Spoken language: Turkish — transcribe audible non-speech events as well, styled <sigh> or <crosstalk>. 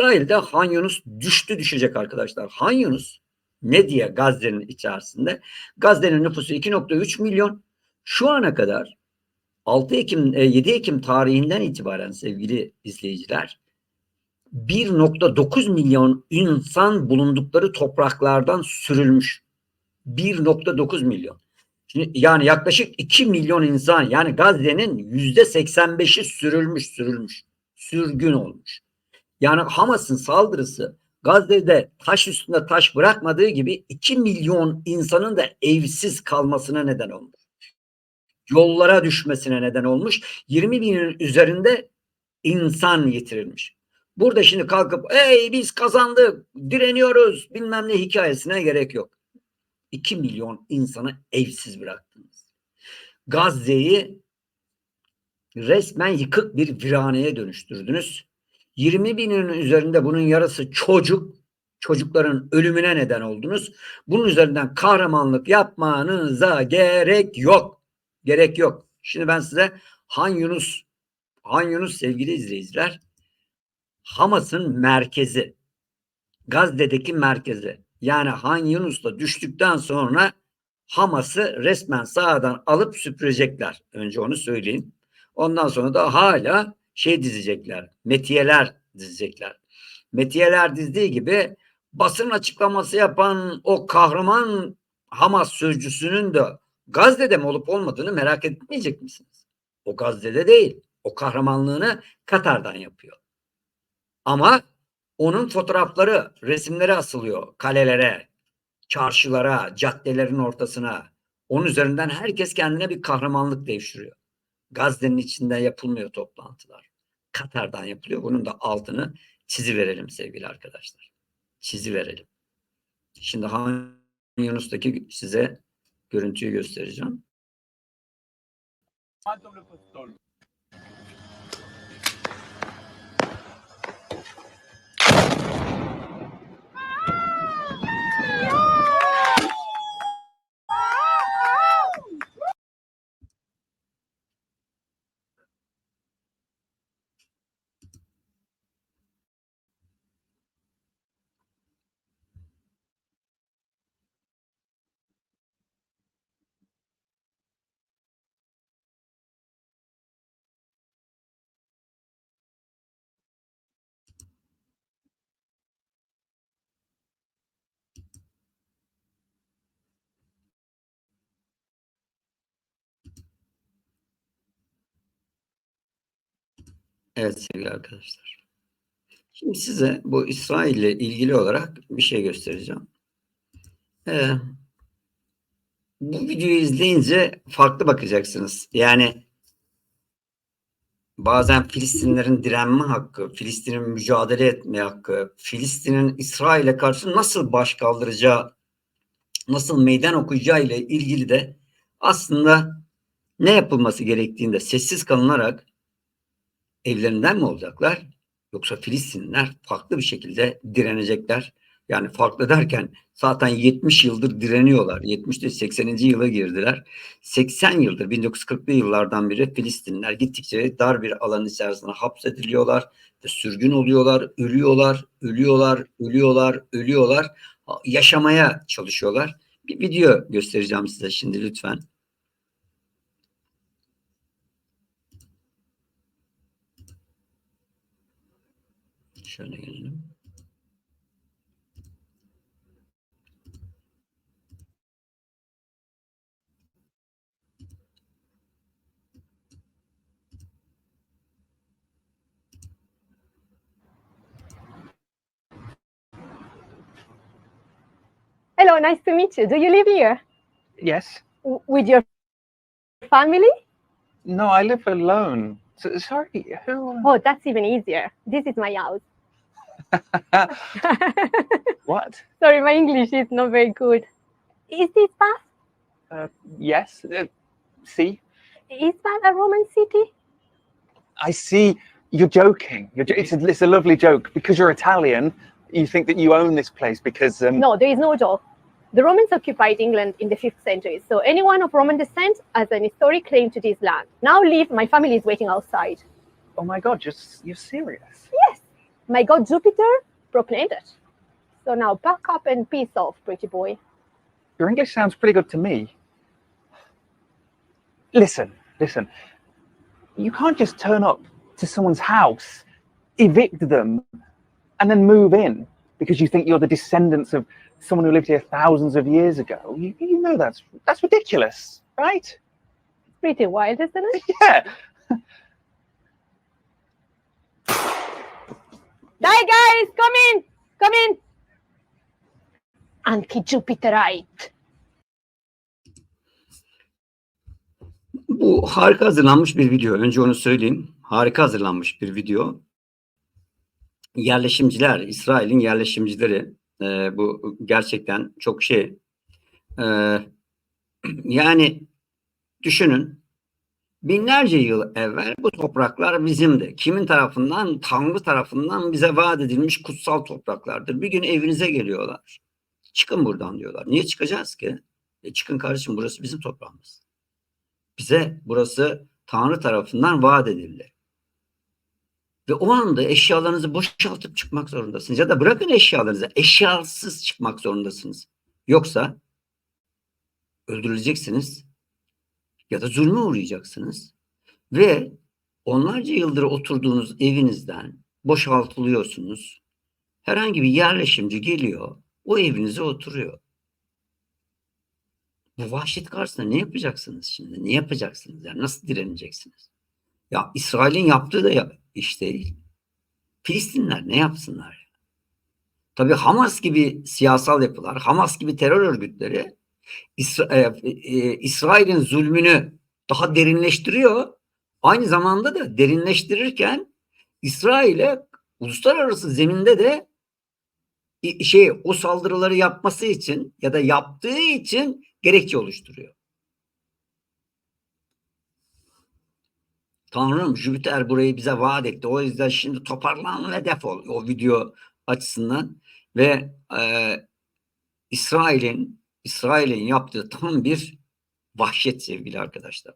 İsrail'de Han Yunus düştü düşecek arkadaşlar. Han Yunus ne diye Gazze'nin içerisinde? Gazze'nin nüfusu 2.3 milyon. Şu ana kadar 6 Ekim, e, 7 Ekim tarihinden itibaren sevgili izleyiciler 1.9 milyon insan bulundukları topraklardan sürülmüş. 1.9 milyon. Şimdi yani yaklaşık 2 milyon insan yani Gazze'nin yüzde 85'i sürülmüş sürülmüş. Sürgün olmuş. Yani Hamas'ın saldırısı Gazze'de taş üstünde taş bırakmadığı gibi 2 milyon insanın da evsiz kalmasına neden olmuş. Yollara düşmesine neden olmuş. 20 binin üzerinde insan yitirilmiş. Burada şimdi kalkıp ey biz kazandık, direniyoruz bilmem ne hikayesine gerek yok. 2 milyon insanı evsiz bıraktınız. Gazze'yi resmen yıkık bir viraneye dönüştürdünüz. 20 binin üzerinde bunun yarısı çocuk. Çocukların ölümüne neden oldunuz. Bunun üzerinden kahramanlık yapmanıza gerek yok. Gerek yok. Şimdi ben size Han Yunus, Han Yunus sevgili izleyiciler, Hamas'ın merkezi, Gazze'deki merkezi. Yani Han Yunus'ta düştükten sonra Hamas'ı resmen sağdan alıp süpürecekler. Önce onu söyleyeyim. Ondan sonra da hala şey dizecekler. Metiyeler dizecekler. Metiyeler dizdiği gibi basın açıklaması yapan o kahraman Hamas sözcüsünün de Gazze'de mi olup olmadığını merak etmeyecek misiniz? O Gazze'de değil. O kahramanlığını Katar'dan yapıyor. Ama onun fotoğrafları, resimleri asılıyor kalelere, çarşılara, caddelerin ortasına. Onun üzerinden herkes kendine bir kahramanlık devşiriyor. Gazze'nin içinde yapılmıyor toplantılar. Katar'dan yapılıyor. Bunun da altını çizi verelim sevgili arkadaşlar. Çizi verelim. Şimdi Han Yunus'taki size görüntüyü göstereceğim. Evet sevgili arkadaşlar. Şimdi size bu İsrail ile ilgili olarak bir şey göstereceğim. Ee, bu videoyu izleyince farklı bakacaksınız. Yani bazen Filistinlerin direnme hakkı, Filistin'in mücadele etme hakkı, Filistin'in İsrail'e karşı nasıl baş kaldıracağı, nasıl meydan okuyacağı ile ilgili de aslında ne yapılması gerektiğinde sessiz kalınarak evlerinden mi olacaklar? Yoksa Filistinliler farklı bir şekilde direnecekler. Yani farklı derken zaten 70 yıldır direniyorlar. 70'te 80. yıla girdiler. 80 yıldır 1940'lı yıllardan beri Filistinliler gittikçe dar bir alan içerisinde hapsediliyorlar sürgün oluyorlar, ölüyorlar, ölüyorlar, ölüyorlar, ölüyorlar. Yaşamaya çalışıyorlar. Bir video göstereceğim size şimdi lütfen. Şöyle gelelim. Hello, nice to meet you. Do you live here Yes. w- with your family? No, I live alone. So, sorry, who? Oh, that's even easier. This is my house. <laughs> what? Sorry, my English is not very good. Is this Bath? Uh, yes. Uh, see, Is Bath a Roman city? I see. You're joking. You're jo- it's, a, it's a lovely joke because you're Italian. You think that you own this place because um, No, there is no joke. The Romans occupied England in the 5th century, so anyone of Roman descent has an historic claim to this land. Now leave, my family is waiting outside. oh my god, you're you're serious. My god Jupiter proclaimed it. So now back up and peace off, pretty boy. Your English sounds pretty good to me. Listen, listen. You can't just turn up to someone's house, evict them, and then move in because you think you're the descendants of someone who lived here thousands of years ago. You, you know that's that's ridiculous, right? Pretty wild, isn't it? <laughs> Yeah. Die, guys, come in, come in. Anti-Jupiterite. Bu harika hazırlanmış bir video. Önce onu söyleyeyim. Harika hazırlanmış bir video. Yerleşimciler, İsrail'in yerleşimcileri e, bu gerçekten çok şey. E, <clears throat> yani düşünün binlerce yıl evvel bu topraklar bizimdi. Kimin tarafından? Tanrı tarafından bize vaat edilmiş kutsal topraklardır. Bir gün evinize geliyorlar. Çıkın buradan diyorlar. Niye çıkacağız ki? E çıkın kardeşim burası bizim toprağımız. Bize burası Tanrı tarafından vaat edildi. Ve o anda eşyalarınızı boşaltıp çıkmak zorundasınız. Ya da bırakın eşyalarınızı, eşyasız çıkmak zorundasınız. Yoksa öldürüleceksiniz ya da zulme uğrayacaksınız. Ve onlarca yıldır oturduğunuz evinizden boşaltılıyorsunuz. Herhangi bir yerleşimci geliyor, o evinize oturuyor. Bu vahşet karşısında ne yapacaksınız şimdi? Ne yapacaksınız? Yani nasıl direneceksiniz? Ya İsrail'in yaptığı da ya- iş değil. Filistinler ne yapsınlar? Tabii Hamas gibi siyasal yapılar, Hamas gibi terör örgütleri İsra- e, e, İsrail'in zulmünü daha derinleştiriyor. Aynı zamanda da derinleştirirken İsrail'e uluslararası zeminde de şey o saldırıları yapması için ya da yaptığı için gerekçe oluşturuyor. Tanrım Jüpiter burayı bize vaat etti. O yüzden şimdi toparlan ve defol o video açısından ve e, İsrail'in İsrail'in yaptığı tam bir vahşet sevgili arkadaşlar.